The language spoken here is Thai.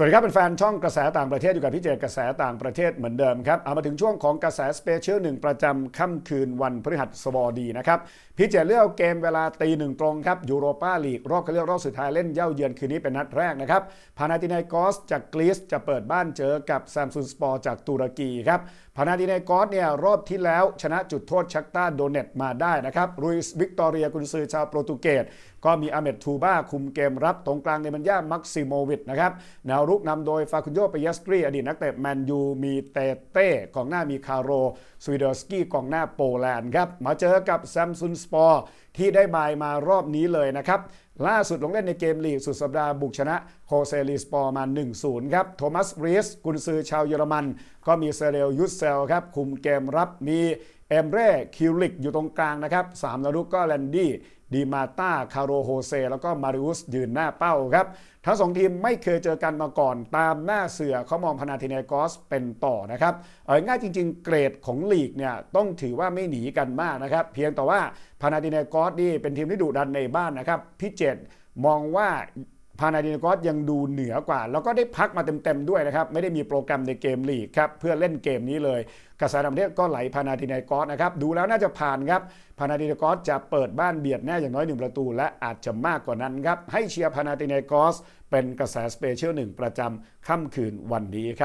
สวัสดีครับเป็นแฟนช่องกระแสต่างประเทศอยู่กับพี่เจกระแสต่างประเทศเหมือนเดิมครับเอามาถึงช่วงของกระแสสเปเชียลหนึ่งประจำค่ำคืนวันพฤหัสบดีนะครับพี่เจเลือกเกมเวลาตีหนึ่งตรงครับยูโรปาลีกรอบคัดเลือกรอบสุดท้ายเล่นเย่าเยือนคืนนี้เป็นนัดแรกนะครับพานาตินากอสจากกรีซจะเปิดบ้านเจอกับแซมซุนสปอร์จากตุรกีครับพานาตินากอสเนี่ยรอบที่แล้วชนะจุดโทษชักต้าโดเนตมาได้นะครับรุยส์วิกตอเรียกุนซือชาวโปรตุเกสก็มีอาเมดทูบ้าคุมเกมรับตรงกลางในบัญญามักซิโมวิชนะครับแนวรุกนำโดยฟาคุนโยเปยัสตรีอดีตนักเตะแมนยูมีเตเต้กองหน้ามีคาโรสวีเดอร์สกี้กองหน้าโปแลนด์ครับมาเจอกับแซมซุนสปอร์ที่ได้บายมารอบนี้เลยนะครับล่าสุดลงเล่นในเกมลีกสุดสัปดาห์บุกชนะโคเซลีสปอร์มา 1-0 ครับ โทมัสรีสกุนซือชาวเยอรมัน ก็มีเซเรลยุสเซลครับ คุมเกมรับมีเอมเร่คิวลิกอยู่ตรงกลางนะครับสามนารุกก็แลนดี้ ดีมาตาคาโรโฮเซ แล้วก็มาริอุสยืนหน้าเป้าครับ ทั้งสองทีมไม่เคยเจอกันมาก่อนตามหน้าเสือเขามองพานาธิเนกอสเป็นต่อนะครับ เอาง่ายจริง ๆ เกรดของลีกเนี่ยต้องถือว่าไม่หนีกันมากนะครับ เพียงแต่ว่าพานาธิเนกอสนี่เป็นทีมที่ดุดันในบ้านนะครับพี่เจตมองว่า พานาดินกอสยังดูเหนือกว่า แล้วก็ได้พักมาเต็มๆด้วยนะครับ ไม่ได้มีโปรแกรมในเกมลีกครับ เพื่อเล่นเกมนี้เลยกระแสต่างประเทศก็ไหลพานาดินกอสนะครับ ดูแล้วน่าจะผ่านครับพานาดินกอสจะเปิดบ้านเบียดแน่อย่างน้อยหนึ่งประตู และอาจจะมากกว่านั้นครับให้เชียร์พานาดินกอสเป็นกระแสสเปเชียลหนึ่งประจำค่ำคืนวันนี้ครับ